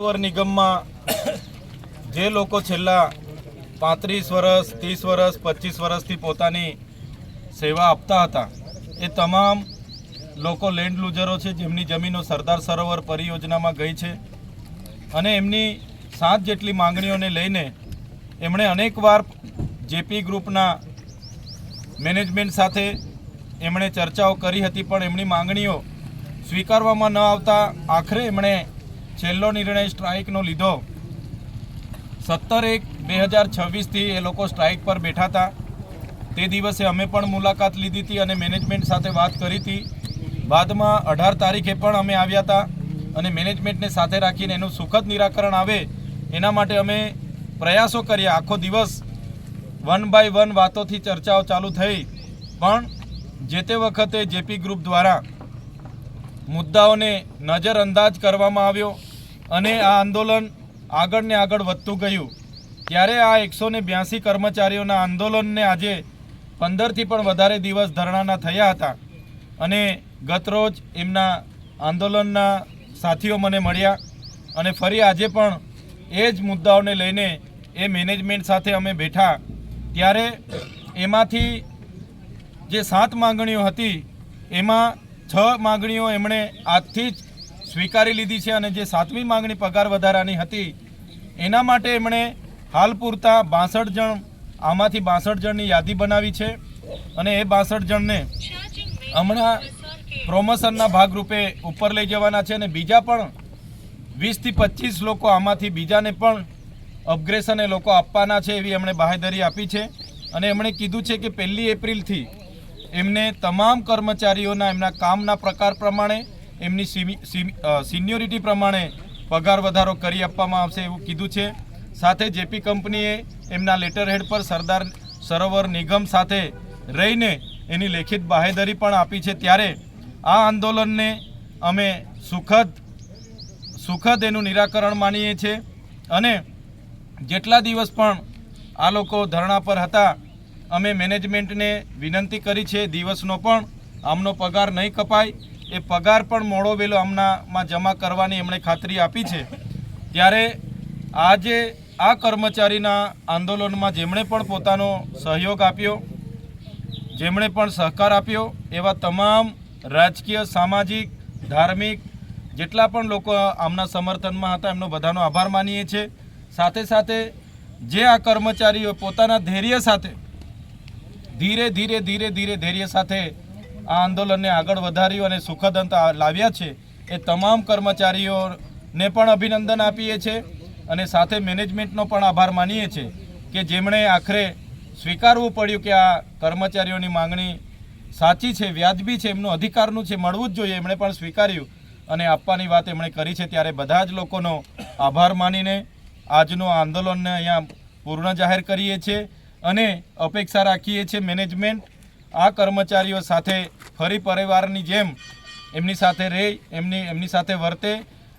નગર નિગમમાં જે લોકો છેલ્લા પાંત્રીસ વર્ષ, ત્રીસ વર્ષ, પચીસ વર્ષથી પોતાની સેવા આપતા હતા, એ તમામ લોકો લેન્ડ લૂઝરો છે, જેમની જમીનો સરદાર સરોવર પરિયોજનામાં ગઈ છે. અને એમની સાત જેટલી માંગણીઓને લઈને એમણે અનેકવાર જેપી ગ્રુપના મેનેજમેન્ટ સાથે એમણે ચર્ચાઓ કરી હતી, પણ એમની માંગણીઓ સ્વીકારવામાં ન આવતા. આખરે એમણે છેલ્લો નિર્ણય સ્ટ્રાઇકનો લીધો. સત્તર એક બે હજાર છવ્વીસથી એ લોકો સ્ટ્રાઇક પર બેઠા હતા. તે દિવસે અમે પણ મુલાકાત લીધી હતી અને મેનેજમેન્ટ સાથે વાત કરી હતી. બાદમાં અઢાર તારીખે પણ અમે આવ્યા હતા અને મેનેજમેન્ટને સાથે રાખીને એનું સુખદ નિરાકરણ આવે એના માટે અમે પ્રયાસો કર્યા. આખો દિવસ વન બાય વન વાતોથી ચર્ચાઓ ચાલુ થઈ. પણ જે તે વખતે જેપી ગ્રુપ દ્વારા મુદ્દાઓને નજરઅંદાજ કરવામાં આવ્યો. અને આ આંદોલન આગળ ને આગળ વધતું ગયું. ત્યારે આ એકસો બ્યાસી કર્મચારીઓના આંદોલનને આજે પંદરથી પણ વધારે દિવસ ધરણાના થયા હતા. અને ગતરોજ એમના આંદોલનના સાથીઓ મને મળ્યા અને ફરી આજે પણ એ જ મુદ્દાઓને લઈને એ મેનેજમેન્ટ સાથે અમે બેઠા. ત્યારે એમાંથી જે સાત માંગણીઓ હતી, એમાં છ માંગણીઓ એમણે આજથી જ સ્વીકારી લીધી છે અને જે સાતમી માંગણી પગાર વધારાની હતી, એના માટે એમણે હાલ પૂરતા બાસઠ જણ, આમાંથી બાસઠ જણની યાદી બનાવી છે અને એ બાસઠ જણને હમણાં પ્રોમોશનના ભાગરૂપે ઉપર લઈ જવાના છે અને બીજા પણ વીસથી પચીસ લોકો આમાંથી બીજાને પણ અપગ્રેશન એ લોકો આપવાના છે એવી એમણે બાહેધરી આપી છે. અને એમણે કીધું છે કે પહેલી એપ્રિલથી એમને તમામ કર્મચારીઓના એમના કામના પ્રકાર પ્રમાણે એમની સિનિયોરિટી પ્રમાણે પગાર વધારો કરી આપવામાં આવશે એવું કીધું છે. સાથે જેપી કંપનીએ એમના લેટર હેડ પર સરદાર સરોવર નિગમ સાથે રહીને એની લેખિત બાહેધરી પણ આપી છે. ત્યારે આ આંદોલનને અમે સુખદ સુખદ એનું નિરાકરણ માનીએ છીએ અને જેટલા દિવસ પણ આ લોકો ધરણા પર હતા, અમે મેનેજમેન્ટને વિનંતી કરી છે, દિવસનો પણ આમનો પગાર નહીં કપાય. એ પગાર પણ મોડો વેલો હમણાંમાં જમા કરવાની એમણે ખાતરી આપી છે. ત્યારે આજે આ કર્મચારીના આંદોલનમાં જેમણે પણ પોતાનો સહયોગ આપ્યો, જેમણે પણ સહકાર આપ્યો, એવા તમામ રાજકીય, સામાજિક, ધાર્મિક જેટલા પણ લોકો આમના સમર્થનમાં હતા, એમનો બધાનો આભાર માનીએ છીએ. સાથે સાથે જે આ કર્મચારીઓ પોતાના ધૈર્ય સાથે, ધીરે ધીરે ધીરે ધીરે ધૈર્ય સાથે આ આંદોલનને આગળ વધાર્યું અને સુખદ અંત લાવ્યા છે, એ તમામ કર્મચારીઓને પણ અભિનંદન આપીએ છીએ અને સાથે મેનેજમેન્ટનો પણ આભાર માનીએ છીએ કે જેમણે આખરે સ્વીકારવું પડ્યું કે આ કર્મચારીઓની માંગણી સાચી છે, વ્યાજબી છે, એમનું અધિકારનું છે, મળવું જ જોઈએ, એમણે પણ સ્વીકાર્યું અને આપવાની વાત એમણે કરી છે ત્યારે બધા જ લોકોનો આભાર માનીને આજનું આંદોલનને અહીંયા પૂર્ણ જાહેર કરીએ છીએ અને અપેક્ષા રાખીએ છીએ મેનેજમેન્ટ આ કર્મચારીઓ સાથે ફરી પરિવારની જેમ એમની સાથે રહે, એમની એમની સાથે વર્તે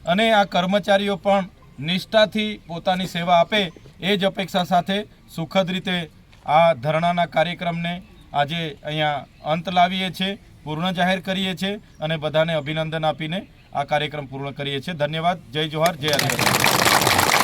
અને આ કર્મચારીઓ પણ નિષ્ઠાથી પોતાની સેવા આપે એ જ અપેક્ષા સાથે સુખદ રીતે આ ધરણાના કાર્યક્રમને આજે અહીંયા અંત લાવીએ છીએ પૂર્ણ જાહેર કરીએ છીએ અને બધાને અભિનંદન આપીને આ કાર્યક્રમ પૂર્ણ કરીએ છીએ ધન્યવાદ. જય જોહાર. જય આદિવાસી.